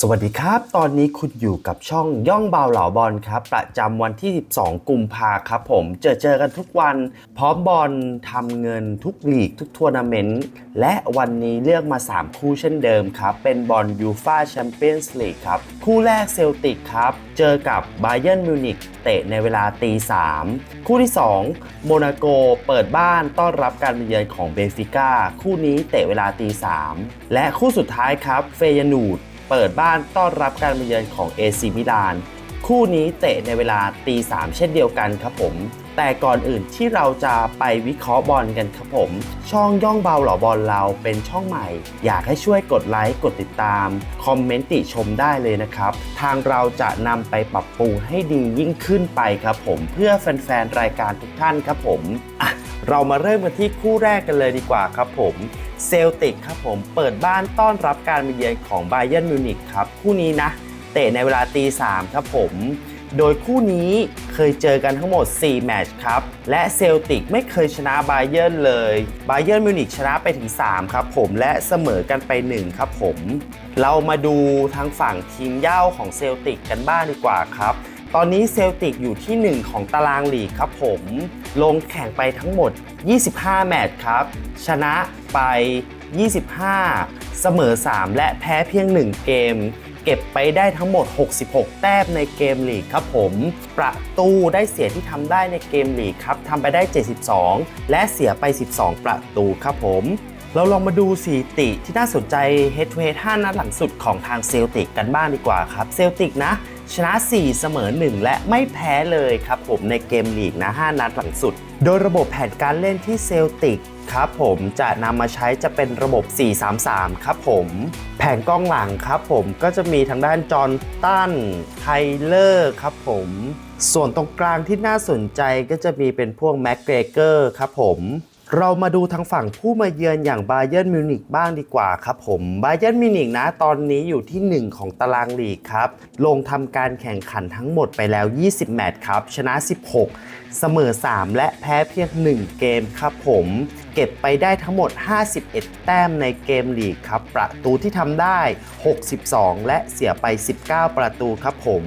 สวัสดีครับ ตอนนี้คุณอยู่กับช่องย่องเบาเหล่าบอลครับ ประจำวันที่ 12 กุมภาครับผม เจอเจอกันทุกวัน พร้อมบอลทำเงินทุกลีกทุกทัวร์นาเมนต์ และวันนี้เลือกมา 3 คู่เช่นเดิมครับ เป็นบอลยูฟาแชมเปี้ยนส์ลีกครับ คู่แรกเซลติกครับ เจอกับไบเย r n นมิวนิกเตะในเวลาตี3คู่ที่ 2 โมนาโกเปิดบ้านต้อนรับการมาเยือนของเบฟิก้าคู่นี้เตะเวลาตี3และคู่สุดท้ายครับเฟยนูด เปิดบ้านต้อนรับการมาเยือนของเอซิมิลาน คู่นี้เตะในเวลาตีสามเช่นเดียวกันครับผม แต่ก่อนอื่นที่เราจะไปวิเคราะห์บอลกันครับผม ช่องย่องเบาหล่อบอลเราเป็นช่องใหม่ อยากให้ช่วยกดไลค์กดติดตาม คอมเมนต์ติชมได้เลยนะครับ ทางเราจะนำไปปรับปรุงให้ดียิ่งขึ้นไปครับผม เพื่อแฟนๆรายการทุกท่านครับผมอะเรามาเริ่มกันที่คู่แรกกันเลยดีกว่าครับผม เซลติกครับผมเปิดบ้านต้อนรับการมาเยือนของไบเยนมิวนิกครับคู่นี้นะ เตะในเวลาตีสามครับผม โดยคู่นี้เคยเจอกันทั้งหมด 4 แมตช์ครับ และเซลติกไม่เคยชนะไบเย r n นเลยไบเย r n นมิวนิกชนะไปถึง 3 ครับผมและเสมอกันไป 1 ครับผม เรามาดูทางฝั่งทีมเย้าของเซลติกกันบ้างดีกว่าครับ ตอนนี้เซลติกอยู่ที่ 1 ของตารางลีกครับผม ลงแข่งไปทั้งหมด 25 แมตช์ครับ ชนะไป 25 เสมอ 3 และแพ้เพียง 1 เกม เก็บไปได้ทั้งหมด 66 แต้มในเกมลีกครับผม ประตูได้เสียที่ทำได้ในเกมลีกครับทำไปได้ 72 และเสียไป 12 ประตูครับผมเราลองมาดูสถิติที่น่าสนใจ Head to Head 5นัดหลังสุดของทางเซลติกกันบ้างดีกว่าครับ เซลติกนะ ชนะ 4 เสมอ 1 และไม่แพ้เลยครับผมในเกมลีกนะ 5 นัดหลังสุด โดยระบบแผนการเล่นที่เซลติกครับผมจะนำมาใช้จะเป็นระบบ 4-3-3 ครับผมแผนกล้องหลังครับผมก็จะมีทางด้านจอห์นตันไทเลอร์ครับผม ส่วนตรงกลางที่น่าสนใจก็จะมีเป็นพวกแม็กเกรเกอร์ครับผม เรามาดูทางฝั่งผู้มาเยือนอย่างบาเยอร์นมิวนิกบ้างดีกว่าครับผมบาเยอร์นมิวนิกนะตอนนี้อยู่ที่ 1 ของตารางลีกครับ ลงทำการแข่งขันทั้งหมดไปแล้ว 20 แมตช์ครับ ชนะ 16 เสมอ 3 และแพ้เพียง 1 เกมครับผม เก็บไปได้ทั้งหมด 51 แต้มในเกมลีกครับ ประตูที่ทำได้ 62 และเสียไป 19 ประตูครับผม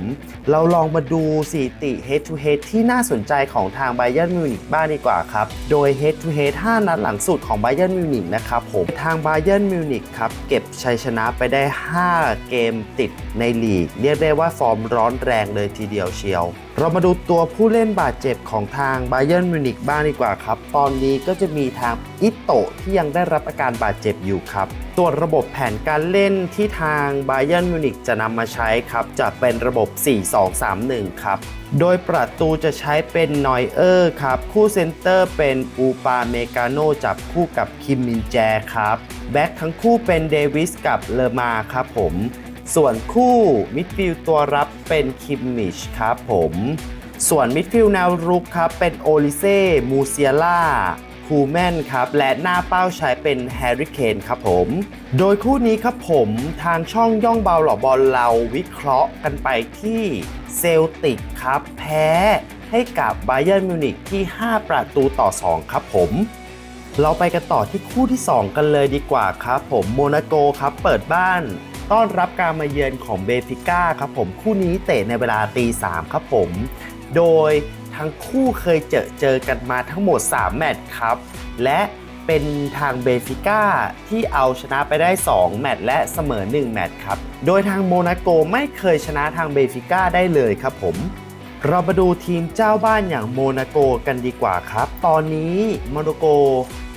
เราลองมาดูสถิติ Head to Head ที่น่าสนใจของทาง Bayern Munich บ้างดีกว่าครับ โดย Head to Head 5 นัดหลังสุดของ Bayern Munich นะครับผม ทาง Bayern Munich ครับเก็บชัยชนะไปได้ 5 เกมติดในลีก เรียกได้ว่าฟอร์มร้อนแรงเลยทีเดียวเชียวเรามาดูตัวผู้เล่นบาดเจ็บของทาง Bayern Munich บ้างดีกว่าครับ ตอนนี้ก็จะมีทางอิโตะที่ยังได้รับอาการบาดเจ็บอยู่ครับส่วนระบบแผนการเล่นที่ทาง Bayern Munich จะนำมาใช้ครับ จะเป็นระบบ 4-2-3-1 ครับ โดยประตูจะใช้เป็นนอยเออร์ครับ คู่เซนเตอร์เป็นอูปาเมกาโนจับคู่กับคิมมินแจครับ แบ็คทั้งคู่เป็นเดวิสกับเลมาครับผมส่วนคู่มิดฟิลด์ตัวรับเป็นคิมมิชครับผม ส่วนมิดฟิลด์แนวรุกครับเป็นโอลิเซ่ มูเซียล่า คูแมนครับ และหน้าเป้าใช้เป็นแฮร์รี่เคนครับผม โดยคู่นี้ครับผมทางช่องย่องเบาหล่อบอลเราวิเคราะห์กันไปที่เซลติกครับ แพ้ให้กับไบเ e อร์มิวนิกที่ 5 ประตูต่อ 2 ครับผม เราไปกันต่อที่คู่ที่ 2 กันเลยดีกว่าครับผมโมนาโกครับเปิดบ้านต้อนรับการมาเยือนของเบฟิก้าครับผมคู่นี้เตะในเวลาตีสามครับผม โดย ทั้งคู่เคยเจอเจอกันมาทั้งหมด 3 แมตช์ครับ และเป็นทางเบฟิก้าที่เอาชนะไปได้ 2 แมตช์และเสมอ 1 แมตช์ครับ โดยทางโมนาโกไม่เคยชนะทางเบฟิก้าได้เลยครับผม เรามาดูทีมเจ้าบ้านอย่างโมนาโกกันดีกว่าครับ ตอนนี้โมนาโก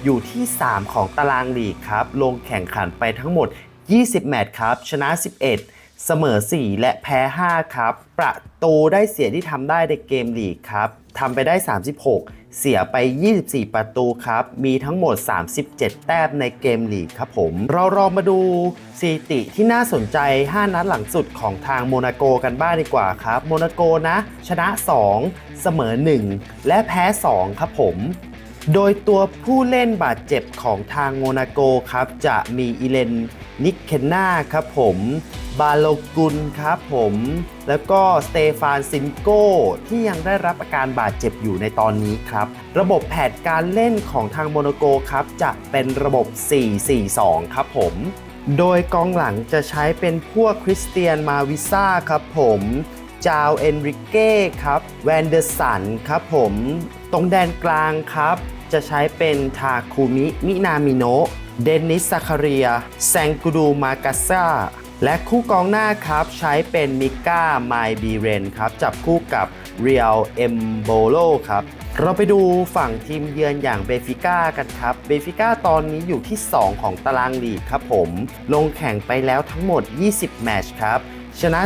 อยู่ที่ 3 ของตารางลีกครับ ลงแข่งขันไปทั้งหมด 20 แมตช์ครับ ชนะ 11 เสมอ 4 และแพ้ 5 ครับ ประตูได้เสียที่ทำได้ในเกมลีกครับทำไปได้ 36 เสียไป 24 ประตูครับ มีทั้งหมด 37 แต้มในเกมลีกครับผม เราลองมาดูสถิติที่น่าสนใจ 5 นัดหลังสุดของทางโมนาโกกันบ้างดีกว่าครับ โมนาโกนะ ชนะ 2 เสมอ 1 และแพ้ 2 ครับผมโดยตัวผู้เล่นบาดเจ็บของทางโมนาโกครับ จะมีอิเลนนิกเคนนาครับผม บาโลกุลครับผม แล้วก็สเตฟานซินโก้ที่ยังได้รับอาการบาดเจ็บอยู่ในตอนนี้ครับ ระบบแผนการเล่นของทางโมโนโกครับจะเป็นระบบ 4-4-2 ครับผม โดยกองหลังจะใช้เป็นพวกคริสเตียนมาวิซ่าครับผมจาวเอนริเก้ครับแวนเดอร์สันครับผม ตรงแดนกลางครับ จะใช้เป็นทาคุมิ มินามิโนะเดนิสซาคาเรีย แซงกูดูมากาซ่า และคู่กองหน้าครับใช้เป็นมิก้าไมบีเรนครับจับคู่กับเรียลเอมโบโลครับเราไปดูฝั่งทีมเยือนอย่างเบฟิก้ากันครับเบฟิก้าตอนนี้อยู่ที่ 2 ของตารางลีกครับผม ลงแข่งไปแล้วทั้งหมด 20 แมตช์ครับ ชนะ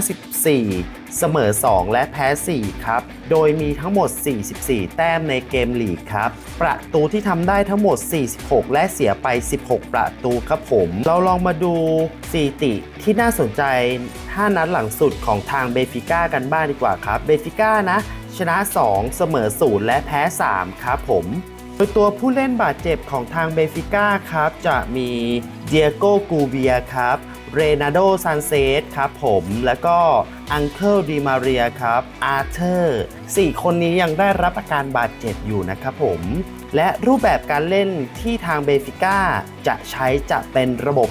14 เสมอ 2 และแพ้ 4 ครับ โดยมีทั้งหมด 44 แต้มในเกมลีกครับ ประตูที่ทำได้ทั้งหมด 46 และเสียไป 16 ประตูครับผม เราลองมาดูสถิติที่น่าสนใจ 5 นัดหลังสุดของทางเบฟิก้ากันบ้างดีกว่าครับ เบฟิก้านะ ชนะ 2 เสมอ 0 และแพ้ 3 ครับผมโดยตัวผู้เล่นบาดเจ็บของทางเบฟิก้าครับ จะมีเดียโกกูเบียครับ เรนาโดซานเซสครับผม แล้วก็อังเคิลดีมาเรียครับอาร์เธอร์สี่คนนี้ยังได้รับอาการบาดเจ็บอยู่นะครับผม และรูปแบบการเล่นที่ทางเบฟิก้าจะใช้จะเป็นระบบ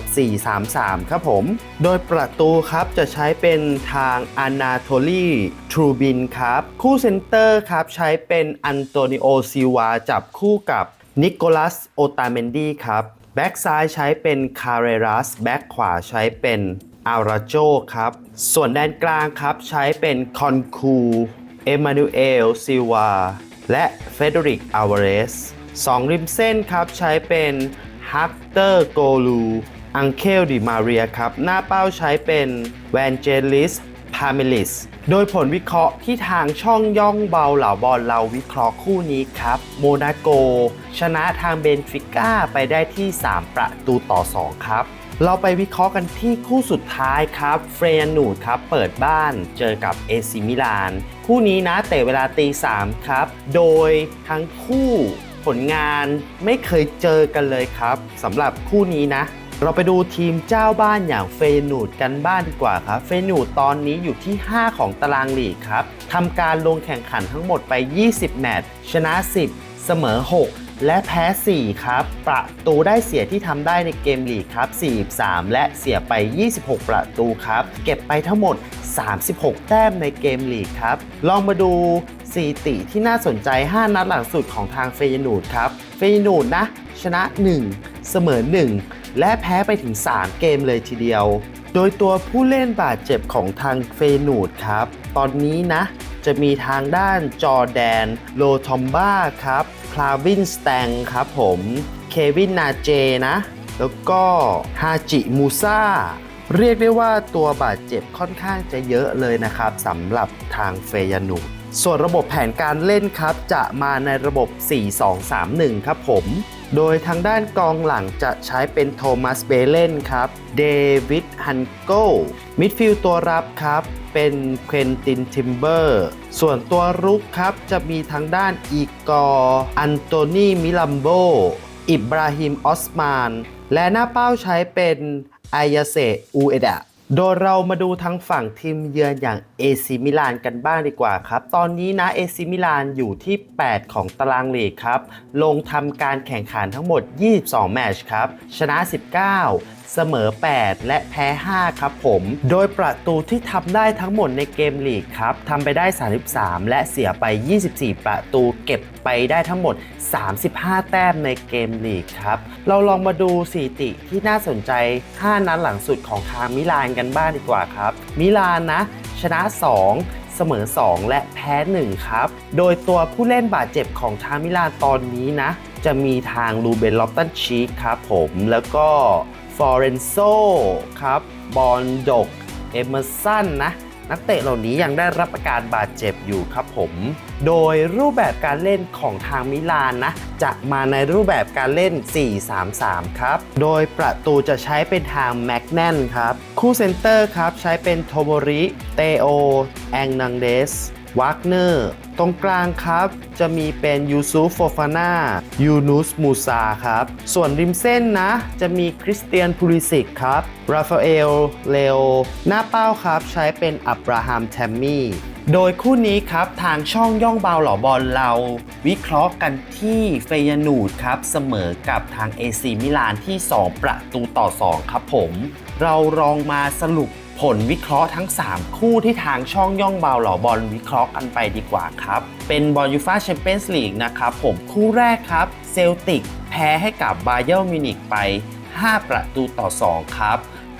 4-3-3 ครับผม โดยประตูครับจะใช้เป็นทางอานาโทลีทรูบินครับ คู่เซนเตอร์ครับใช้เป็นอันโตนิโอซิวาจับคู่กับนิโคลัสโอตาเมนดีครับ แบ็กซ้ายใช้เป็นคาเรรัสแบ็กขวาใช้เป็นอาราโจครับ ส่วนแดนกลางครับใช้เป็นคอนคูเอมานูเอลซิวา และเฟเดริกอาวาเรสสองริมเส้นครับใช้เป็นฮักเตอร์โกลูอังเคลดิมาเรียครับ หน้าเป้าใช้เป็นแวนเจลิส พาเมลิส โดยผลวิเคราะห์ที่ทางช่องย่องเบาเหล่าบอลเราวิเคราะห์คู่นี้ครับ โมนาโก ชนะทางเบนฟิก้าไปได้ที่ 3 ประตูต่อ 2 ครับ เราไปวิเคราะห์กันที่คู่สุดท้ายครับ เฟรนนูดครับ เปิดบ้านเจอกับเอซิมิลาน คู่นี้นะเตะเวลาตี3ครับ โดยทั้งคู่ผลงานไม่เคยเจอกันเลยครับสำหรับคู่นี้นะ เราไปดูทีมเจ้าบ้านอย่างเฟยนูดกันบ้านดีกว่าครับ เฟยนูดตอนนี้อยู่ที่ 5 ของตารางลีกครับทำการลงแข่งขันทั้งหมดไป 20 แมตช์ชนะ 10 เสมอ 6 และแพ้ 4 ครับ ประตูได้เสียที่ทำได้ในเกมลีกครับ 43 และเสียไป 26 ประตูครับ เก็บไปทั้งหมด 36 แต้มในเกมลีกครับ ลองมาดูสถิติที่น่าสนใจ 5 นัดหลังสุดของทางเฟยนูดครับ เฟยนูดนะ ชนะ 1 เสมอ 1 และแพ้ไปถึง 3 เกมเลยทีเดียว โดยตัวผู้เล่นบาดเจ็บของทางเฟยนูดครับ ตอนนี้นะ จะมีทางด้านจอแดน โลทอมบ้าครับ คลาวินสแตงครับผม เควินนาเจนะ แล้วก็ฮาจิมูซาเรียกได้ว่าตัวบาดเจ็บค่อนข้างจะเยอะเลยนะครับสำหรับทางเฟยนูส่วนระบบแผนการเล่นครับ จะมาในระบบ 4-2-3-1 ครับผม โดยทางด้านกองหลังจะใช้เป็นโทมัสเบเลนครับ เดวิดฮันโกมิดฟิลด์ตัวรับครับ เป็นเควินตินทิมเบอร์ ส่วนตัวรุกครับ จะมีทางด้านอีกอร์อันโตนีมิลัมโบ อิบราฮิมออสมาน และหน้าเป้าใช้เป็นอายาเซอูเอดะ โดยเรามาดูทางฝั่งทีมเยือนอย่างเอซิมิลานกันบ้างดีกว่าครับ ตอนนี้นะเอซิมิลานอยู่ที่ 8 ของตารางลีกครับ ลงทำการแข่งขันทั้งหมด 22 แมตช์ครับ ชนะ 19เสมอ 8 และแพ้ 5 ครับผม โดยประตูที่ทำได้ทั้งหมดในเกมลีกครับทำไปได้ 33 และเสียไป 24 ประตูเก็บไปได้ทั้งหมด 35 แต้มในเกมลีกครับ เราลองมาดูสถิติที่น่าสนใจ 5 นัดหลังสุดของทางมิลานกันบ้างดีกว่าครับ มิลานนะ ชนะ 2เสมอ 2 และแพ้ 1 ครับ โดยตัวผู้เล่นบาดเจ็บของทางมิลานตอนนี้นะ จะมีทางลูเบนลอปตันชีคครับผม แล้วก็ ฟอเรนโซครับ บอลดก เอเมอร์สันนะ นักเตะเหล่านี้ยังได้รับอาการบาดเจ็บอยู่ครับผม โดยรูปแบบการเล่นของทางมิลานนะ จะมาในรูปแบบการเล่น 4-3-3 ครับ โดยประตูจะใช้เป็นทางแม็กแนนครับ คู่เซนเตอร์ครับ ใช้เป็นโทโมริ เตโอ แองนังเดส วากเนอร์ตรงกลางครับ จะมีเป็นยูซูฟโฟฟาน่ายูนุสมูซาครับ ส่วนริมเส้นนะ จะมีคริสเตียนพูลิสิกครับราฟาเอลเลโอหน้าเป้าครับ ใช้เป็นอับราฮัมแทมมี่โดยคู่นี้ครับทางช่องย่องเบาหล่อบอลเรา วิเคราะห์กันที่เฟยนูดครับ เสมอกับทาง AC มิลานที่ 2 ประตูต่อ 2 ครับผม เราลองมาสรุป ผลวิเคราะห์ทั้ง 3 คู่ที่ทางช่องย่องเบาเหล่าบอลวิเคราะห์กันไปดีกว่าครับ เป็นบอลยูฟาแชมเปี้ยนส์ลีกนะครับผมคู่แรกครับ เซลติกแพ้ให้กับบาเยอร์มิวนิกไป 5 ประตูต่อ 2 ครับ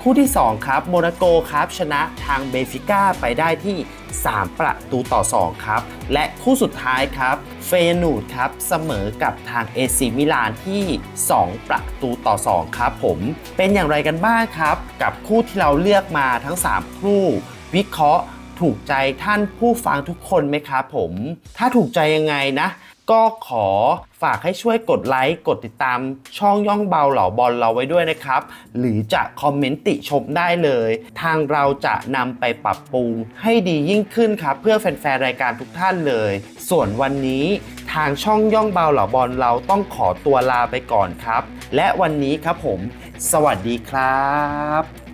คู่ที่ 2 ครับโมนาโกครับชนะทางเบฟิก้าไปได้ที่ 3 ประตูต่อ 2 ครับ และคู่สุดท้ายครับเฟยนูดครับเสมอกับทางเอซิมิลานที่ 2 ประตูต่อ 2 ครับผมเป็นอย่างไรกันบ้างครับ กับคู่ที่เราเลือกมาทั้ง 3 คู่ วิเคราะห์ถูกใจท่านผู้ฟังทุกคนไหมครับผม ถ้าถูกใจยังไงนะ ก็ขอฝากให้ช่วยกดไลค์ กดติดตามช่องย่องเบาเหล่าบอลเราไว้ด้วยนะครับ หรือจะคอมเมนต์ติชมได้เลย ทางเราจะนำไปปรับปรุงให้ดียิ่งขึ้นครับ เพื่อแฟนๆ รายการทุกท่านเลย ส่วนวันนี้ทางช่องย่องเบาเหล่าบอลเราต้องขอตัวลาไปก่อนครับ และวันนี้ครับผม สวัสดีครับ